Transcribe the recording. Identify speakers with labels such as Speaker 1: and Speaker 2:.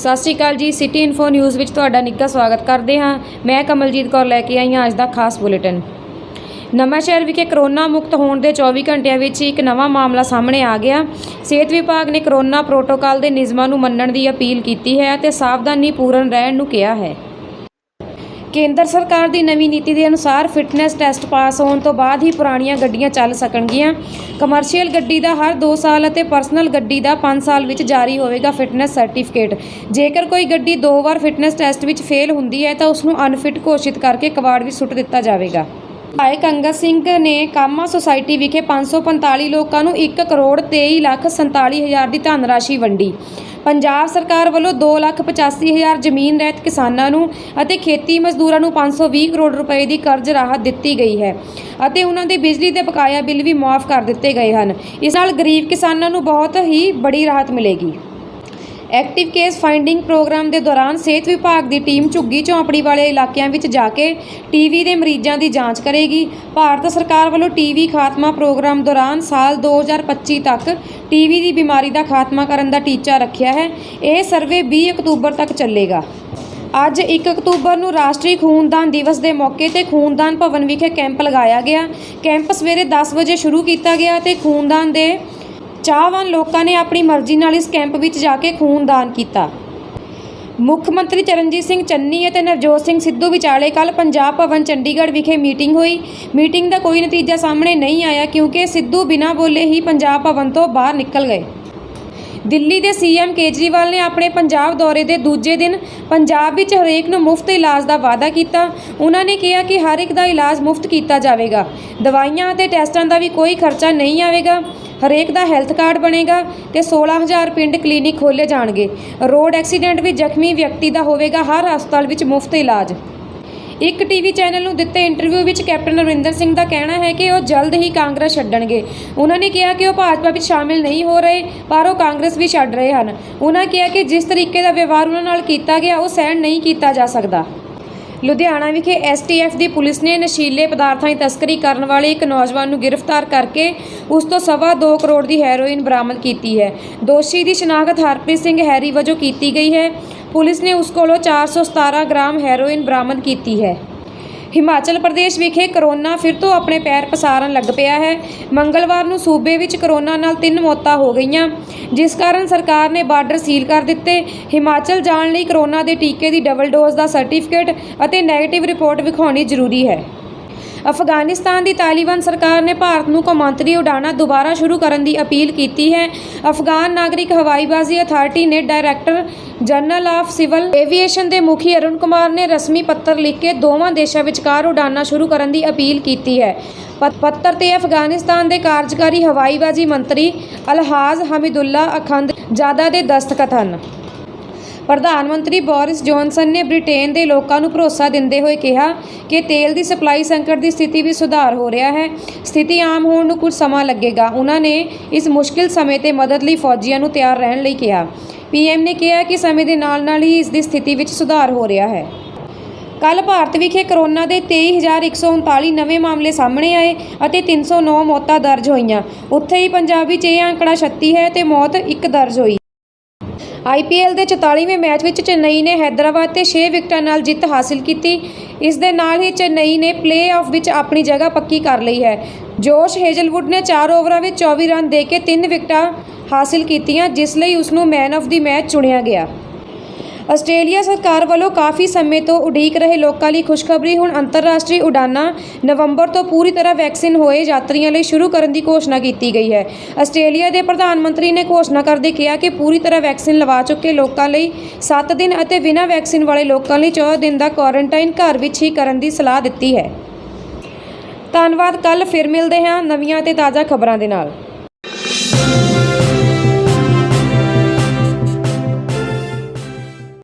Speaker 1: ਸਤਿ ਸ਼੍ਰੀ ਅਕਾਲ ਜੀ city info news ਵਿੱਚ ਤੁਹਾਡਾ ਨਿੱਘਾ ਸਵਾਗਤ ਕਰਦੇ ਹਾਂ। ਮੈਂ ਕਮਲਜੀਤ ਕੌਰ ਲੈ ਕੇ ਆਈ ਹਾਂ ਅੱਜ ਦਾ ਖਾਸ ਬੁਲੇਟਿਨ। ਨਵਾਂਸ਼ਹਿਰ ਵਿਖੇ ਕਰੋਨਾ ਮੁਕਤ ਹੋਣ ਦੇ 24 ਘੰਟਿਆਂ ਵਿੱਚ ਇੱਕ ਨਵਾਂ ਮਾਮਲਾ ਸਾਹਮਣੇ ਆ ਗਿਆ। ਸਿਹਤ ਵਿਭਾਗ ਨੇ ਕਰੋਨਾ ਪ੍ਰੋਟੋਕਾਲ ਦੇ ਨਿਯਮਾਂ ਨੂੰ ਮੰਨਣ ਦੀ ਅਪੀਲ ਕੀਤੀ ਹੈ ਅਤੇ ਸਾਵਧਾਨੀ ਪੂਰਨ ਰਹਿਣ ਨੂੰ ਕਿਹਾ ਹੈ। ਕੇਂਦਰ ਸਰਕਾਰ ਦੀ ਨਵੀਂ ਨੀਤੀ ਦੇ ਅਨੁਸਾਰ ਫਿਟਨੈਸ ਟੈਸਟ ਪਾਸ ਹੋਣ ਤੋਂ ਬਾਅਦ ਹੀ ਪੁਰਾਣੀਆਂ ਗੱਡੀਆਂ ਚੱਲ ਸਕਣਗੀਆਂ। ਕਮਰਸ਼ੀਅਲ ਗੱਡੀ ਦਾ ਹਰ 2 ਸਾਲ ਅਤੇ ਪਰਸਨਲ ਗੱਡੀ ਦਾ 5 ਸਾਲ ਵਿੱਚ ਜਾਰੀ ਹੋਵੇਗਾ ਫਿਟਨੈਸ ਸਰਟੀਫਿਕੇਟ। ਜੇਕਰ ਕੋਈ ਗੱਡੀ ਦੋ ਵਾਰ ਫਿਟਨੈਸ ਟੈਸਟ ਵਿੱਚ ਫੇਲ ਹੁੰਦੀ ਹੈ ਤਾਂ ਉਸ ਨੂੰ ਅਨਫਿਟ ਘੋਸ਼ਿਤ ਕਰਕੇ ਕਬਾੜ ਵਿੱਚ ਸੁੱਟ ਦਿੱਤਾ ਜਾਵੇਗਾ। ਵਿਧਾਇਕ ਅੰਗਦ ਸਿੰਘ ਨੇ ਕਾਮਾ ਸੁਸਾਇਟੀ ਵਿਖੇ 545 ਲੋਕਾਂ ਨੂੰ 1 ਕਰੋੜ 23 ਲੱਖ 47 ਹਜ਼ਾਰ ਦੀ ਧਨ ਰਾਸ਼ੀ ਵੰਡੀ। ਪੰਜਾਬ ਸਰਕਾਰ ਵੱਲੋਂ 2 ਲੱਖ 85 ਹਜ਼ਾਰ ਜ਼ਮੀਨ ਰਹਿਤ ਕਿਸਾਨਾਂ ਨੂੰ ਅਤੇ ਖੇਤੀ ਮਜ਼ਦੂਰਾਂ ਨੂੰ 520 ਕਰੋੜ ਰੁਪਏ ਦੀ ਕਰਜ਼ ਰਾਹਤ ਦਿੱਤੀ ਗਈ ਹੈ ਅਤੇ ਉਹਨਾਂ ਦੇ ਬਿਜਲੀ ਦੇ ਬਕਾਇਆ ਬਿੱਲ ਵੀ ਮਾਫ਼ ਕਰ ਦਿੱਤੇ ਗਏ ਹਨ। ਇਸ ਨਾਲ ਗਰੀਬ ਕਿਸਾਨਾਂ ਨੂੰ ਬਹੁਤ ਹੀ ਬੜੀ ਰਾਹਤ ਮਿਲੇਗੀ। ਐਕਟਿਵ ਕੇਸ ਫਾਈਂਡਿੰਗ ਪ੍ਰੋਗਰਾਮ ਦੇ ਦੌਰਾਨ ਸਿਹਤ ਵਿਭਾਗ ਦੀ ਟੀਮ ਝੁੱਗੀ ਝੌਂਪੜੀ ਵਾਲੇ ਇਲਾਕਿਆਂ ਵਿੱਚ ਜਾ ਕੇ ਟੀਵੀ ਦੇ ਮਰੀਜ਼ਾਂ ਦੀ ਜਾਂਚ ਕਰੇਗੀ। ਭਾਰਤ ਸਰਕਾਰ ਵੱਲੋਂ ਟੀਵੀ ਖਾਤਮਾ ਪ੍ਰੋਗਰਾਮ ਦੌਰਾਨ ਸਾਲ 2025 ਤੱਕ ਟੀਵੀ ਦੀ ਬਿਮਾਰੀ ਦਾ ਖਾਤਮਾ ਕਰਨ ਦਾ ਟੀਚਾ ਰੱਖਿਆ ਹੈ। ਇਹ ਸਰਵੇ 20 ਅਕਤੂਬਰ ਤੱਕ ਚੱਲੇਗਾ। ਅੱਜ 1 ਅਕਤੂਬਰ ਨੂੰ ਰਾਸ਼ਟਰੀ ਖੂਨਦਾਨ ਦਿਵਸ ਦੇ ਮੌਕੇ ਤੇ ਖੂਨਦਾਨ ਭਵਨ ਵਿਖੇ ਕੈਂਪ ਲਗਾਇਆ ਗਿਆ। ਕੈਂਪ ਸਵੇਰੇ 10 ਵਜੇ ਸ਼ੁਰੂ ਕੀਤਾ ਗਿਆ ਤੇ ਖੂਨਦਾਨ ਦੇ ਚਾਹਵਾਨ ਲੋਕਾਂ ਨੇ ਆਪਣੀ ਮਰਜ਼ੀ ਨਾਲ ਇਸ ਕੈਂਪ ਵਿੱਚ ਜਾ ਕੇ ਖੂਨਦਾਨ ਕੀਤਾ। ਮੁੱਖ ਮੰਤਰੀ ਚਰਨਜੀਤ ਸਿੰਘ ਚੰਨੀ ਅਤੇ ਨਵਜੋਤ ਸਿੰਘ ਸਿੱਧੂ ਵਿਚਾਲੇ ਕੱਲ ਪੰਜਾਬ ਭਵਨ ਚੰਡੀਗੜ੍ਹ ਵਿਖੇ ਮੀਟਿੰਗ ਹੋਈ। ਮੀਟਿੰਗ ਦਾ ਕੋਈ ਨਤੀਜਾ ਸਾਹਮਣੇ ਨਹੀਂ ਆਇਆ ਕਿਉਂਕਿ ਸਿੱਧੂ ਬਿਨਾਂ ਬੋਲੇ ਹੀ ਪੰਜਾਬ ਭਵਨ ਤੋਂ ਬਾਹਰ ਨਿਕਲ ਗਏ। ਦਿੱਲੀ ਦੇ ਸੀਐਮ ਕੇਜਰੀਵਾਲ ਨੇ ਆਪਣੇ ਪੰਜਾਬ ਦੌਰੇ ਦੇ ਦੂਜੇ ਦਿਨ ਪੰਜਾਬ ਵਿੱਚ ਹਰੇਕ ਨੂੰ ਮੁਫਤ ਇਲਾਜ ਦਾ ਵਾਅਦਾ ਕੀਤਾ। ਉਹਨਾਂ ਨੇ ਕਿਹਾ ਕਿ ਹਰ ਇੱਕ ਦਾ ਇਲਾਜ ਮੁਫਤ ਕੀਤਾ ਜਾਵੇਗਾ। ਦਵਾਈਆਂ ਅਤੇ ਟੈਸਟਾਂ ਦਾ ਵੀ ਕੋਈ ਖਰਚਾ ਨਹੀਂ ਆਵੇਗਾ। ਹਰੇਕ ਦਾ ਹੈਲਥ ਕਾਰਡ ਬਣੇਗਾ ਤੇ 16000 ਪਿੰਡ ਕਲੀਨਿਕ ਖੋਲੇ ਜਾਣਗੇ। ਰੋਡ ਐਕਸੀਡੈਂਟ ਵਿੱਚ ਜ਼ਖਮੀ ਵਿਅਕਤੀ ਦਾ ਹੋਵੇਗਾ। ਹਰ ਹਸਪਤਾਲ ਵਿੱਚ ਮੁਫਤ ਇਲਾਜ। ਇੱਕ ਟੀਵੀ ਚੈਨਲ ਨੂੰ ਦਿੱਤੇ ਇੰਟਰਵਿਊ ਵਿੱਚ ਕੈਪਟਨ ਅਮਰਿੰਦਰ ਸਿੰਘ ਦਾ ਕਹਿਣਾ ਹੈ ਕਿ ਉਹ ਜਲਦ ਹੀ ਕਾਂਗਰਸ ਛੱਡਣਗੇ। ਉਹਨਾਂ ਨੇ ਕਿਹਾ ਕਿ ਉਹ ਭਾਜਪਾ ਵਿੱਚ ਸ਼ਾਮਿਲ ਨਹੀਂ ਹੋ ਰਹੇ, ਪਰ ਉਹ ਕਾਂਗਰਸ ਵੀ ਛੱਡ ਰਹੇ ਹਨ। ਉਹਨਾਂ ਕਿਹਾ ਕਿ ਜਿਸ ਤਰੀਕੇ ਦਾ ਵਿਵਹਾਰ ਉਹਨਾਂ ਨਾਲ ਕੀਤਾ ਗਿਆ, ਉਹ ਸਹਿਣ ਨਹੀਂ ਕੀਤਾ ਜਾ ਸਕਦਾ। ਲੁਧਿਆਣਾ ਵਿਖੇ ਐਸਟੀਐਫ ਦੀ ਪੁਲਿਸ ਨੇ ਨਸ਼ੀਲੇ ਪਦਾਰਥਾਂ ਦੀ ਤਸਕਰੀ ਕਰਨ ਵਾਲੇ ਇੱਕ ਨੌਜਵਾਨ ਨੂੰ ਗ੍ਰਿਫਤਾਰ ਕਰਕੇ ਉਸ ਤੋਂ ਸਵਾ 2 ਕਰੋੜ ਦੀ ਹੈਰੋਇਨ ਬਰਾਮਦ ਕੀਤੀ ਹੈ। ਦੋਸ਼ੀ ਦੀ ਸ਼ਨਾਖਤ ਹਰਪ੍ਰੀਤ ਸਿੰਘ ਹੈਰੀ ਵਜੋਂ ਕੀਤੀ ਗਈ ਹੈ। ਪੁਲਿਸ ਨੇ ਉਸ ਕੋਲੋਂ 417 ਗ੍ਰਾਮ ਹੈਰੋਇਨ ਬਰਾਮਦ ਕੀਤੀ ਹੈ। ਹਿਮਾਚਲ ਪ੍ਰਦੇਸ਼ ਵਿਖੇ ਕਰੋਨਾ ਫਿਰ ਤੋਂ ਆਪਣੇ ਪੈਰ ਪਸਾਰਨ ਲੱਗ ਪਿਆ ਹੈ। ਮੰਗਲਵਾਰ ਨੂੰ ਸੂਬੇ ਵਿੱਚ ਕਰੋਨਾ ਨਾਲ ਤਿੰਨ ਮੌਤਾਂ ਹੋ ਗਈਆਂ, ਜਿਸ ਕਾਰਨ ਸਰਕਾਰ ਨੇ ਬਾਰਡਰ ਸੀਲ ਕਰ ਦਿੱਤੇ। ਹਿਮਾਚਲ ਜਾਣ ਲਈ ਕਰੋਨਾ ਦੇ ਟੀਕੇ ਦੀ ਡਬਲ ਡੋਜ਼ ਦਾ ਸਰਟੀਫਿਕੇਟ ਅਤੇ ਨੈਗੇਟਿਵ ਰਿਪੋਰਟ ਵਿਖਾਉਣੀ ਜ਼ਰੂਰੀ ਹੈ। ਅਫਗਾਨਿਸਤਾਨ ਦੀ ਤਾਲਿਬਾਨ ਸਰਕਾਰ ਨੇ ਭਾਰਤ ਨੂੰ ਕੌਮਾਂਤਰੀ ਉਡਾਣਾਂ ਦੁਬਾਰਾ ਸ਼ੁਰੂ ਕਰਨ ਦੀ ਅਪੀਲ ਕੀਤੀ ਹੈ। ਅਫਗਾਨ ਨਾਗਰਿਕ ਹਵਾਈਬਾਜ਼ੀ ਅਥਾਰਟੀ ਨੇ director general of civil aviation ਦੇ ਮੁਖੀ ਅਰੁਣ ਕੁਮਾਰ ਨੇ ਰਸਮੀ ਪੱਤਰ ਲਿਖ ਕੇ ਦੋਵਾਂ ਦੇਸ਼ਾਂ ਵਿਚਕਾਰ ਉਡਾਣਾਂ ਸ਼ੁਰੂ ਕਰਨ ਦੀ ਅਪੀਲ ਕੀਤੀ ਹੈ। ਪੱਤਰ ਤੇ ਅਫਗਾਨਿਸਤਾਨ ਦੇ ਕਾਰਜਕਾਰੀ ਹਵਾਈਬਾਜ਼ੀ ਮੰਤਰੀ ਅਲਹਾਜ਼ ਹਮੀਦੁੱਲਾ ਅਖੰਦ ਜਾਦਾ ਦੇ ਦਸਤਖਤ ਹਨ। ਪ੍ਰਧਾਨ ਮੰਤਰੀ ਬੋਰਿਸ ਜੌਨਸਨ ਨੇ ਬ੍ਰਿਟੇਨ ਦੇ ਲੋਕਾਂ ਨੂੰ ਭਰੋਸਾ ਦਿੰਦੇ ਹੋਏ ਕਿਹਾ ਕਿ ਤੇਲ ਦੀ ਸਪਲਾਈ ਸੰਕਟ ਦੀ ਸਥਿਤੀ ਵਿੱਚ ਸੁਧਾਰ ਹੋ ਰਿਹਾ ਹੈ। ਸਥਿਤੀ ਆਮ ਹੋਣ ਨੂੰ ਕੁਝ ਸਮਾਂ ਲੱਗੇਗਾ, ਉਹਨਾਂ ਨੇ ਇਸ ਮੁਸ਼ਕਿਲ ਸਮੇਂ ਤੇ ਮਦਦ ਲਈ ਫੌਜੀਆਂ ਨੂੰ ਤਿਆਰ ਰਹਿਣ ਲਈ ਕਿਹਾ। ਪੀਐਮ ਨੇ ਕਿਹਾ ਕਿ ਸਮੇਂ ਦੇ ਨਾਲ-ਨਾਲ ਹੀ ਇਸ ਦੀ ਸਥਿਤੀ ਵਿੱਚ ਸੁਧਾਰ ਹੋ ਰਿਹਾ ਹੈ। ਕੱਲ ਭਾਰਤ ਵਿਖੇ ਕਰੋਨਾ ਦੇ 23139 ਨਵੇਂ ਮਾਮਲੇ ਸਾਹਮਣੇ ਆਏ ਅਤੇ 309 ਮੌਤਾਂ ਦਰਜ ਹੋਈਆਂ। ਉੱਥੇ ਹੀ ਪੰਜਾਬ ਵਿੱਚ ਇਹ ਅੰਕੜਾ 36 ਹੈ ਤੇ ਮੌਤ ਇੱਕ ਦਰਜ ਹੋਈ। ਆਈਪੀਐਲ ਦੇ 44ਵੇਂ ਮੈਚ ਵਿੱਚ ਚੇਨਈ ਨੇ ਹੈਦਰਾਬਾਦ ਤੇ 6 ਵਿਕਟਾਂ ਨਾਲ ਜਿੱਤ ਹਾਸਿਲ ਕੀਤੀ। ਇਸ ਦੇ ਨਾਲ ਹੀ ਚੇਨਈ ਨੇ ਪਲੇਆਫ ਵਿੱਚ ਆਪਣੀ ਜਗ੍ਹਾ ਪੱਕੀ ਕਰ ਲਈ ਹੈ। ਜੋਸ਼ ਹੇਜ਼ਲਵੁੱਡ ਨੇ 4 ਓਵਰਾਂ ਵਿੱਚ 24 ਰਨ ਦੇ ਕੇ 3 ਵਿਕਟਾਂ ਹਾਸਿਲ ਕੀਤੀਆਂ, ਜਿਸ ਲਈ ਉਸ ਨੂੰ ਮੈਨ ਆਫ ਦੀ ਮੈਚ ਚੁਣਿਆ ਗਿਆ। ਆਸਟ੍ਰੇਲੀਆ ਸਰਕਾਰ ਵੱਲੋਂ ਕਾਫੀ ਸਮੇਂ ਤੋਂ ਉਡੀਕ ਰਹੇ ਲੋਕਾਂ ਲਈ ਖੁਸ਼ਖਬਰੀ ਹੁਣ ਅੰਤਰਰਾਸ਼ਟਰੀ ਉਡਾਨਾਂ ਨਵੰਬਰ ਤੋਂ ਪੂਰੀ ਤਰ੍ਹਾਂ ਵੈਕਸੀਨ ਹੋਏ ਯਾਤਰੀਆਂ ਲਈ ਸ਼ੁਰੂ ਕਰਨ ਦੀ ਘੋਸ਼ਣਾ ਕੀਤੀ ਗਈ ਹੈ। ਆਸਟ੍ਰੇਲੀਆ ਦੇ ਪ੍ਰਧਾਨ ਮੰਤਰੀ ਨੇ ਘੋਸ਼ਣਾ ਕਰਦੇ ਕਿਹਾ ਕਿ ਪੂਰੀ ਤਰ੍ਹਾਂ ਵੈਕਸੀਨ ਲਵਾ ਚੁੱਕੇ ਲੋਕਾਂ ਲਈ 7 ਦਿਨ ਅਤੇ ਬਿਨਾਂ ਵੈਕਸੀਨ ਵਾਲੇ ਲੋਕਾਂ ਲਈ 14 ਦਿਨ ਦਾ ਕੁਆਰੰਟਾਈਨ ਘਰ ਵਿੱਚ ਹੀ ਕਰਨ ਦੀ ਸਲਾਹ ਦਿੱਤੀ ਹੈ। ਧੰਨਵਾਦ ਕੱਲ ਫਿਰ ਮਿਲਦੇ ਹਾਂ ਨਵੀਆਂ ਤੇ ਤਾਜ਼ਾ ਖਬਰਾਂ ਦੇ ਨਾਲ।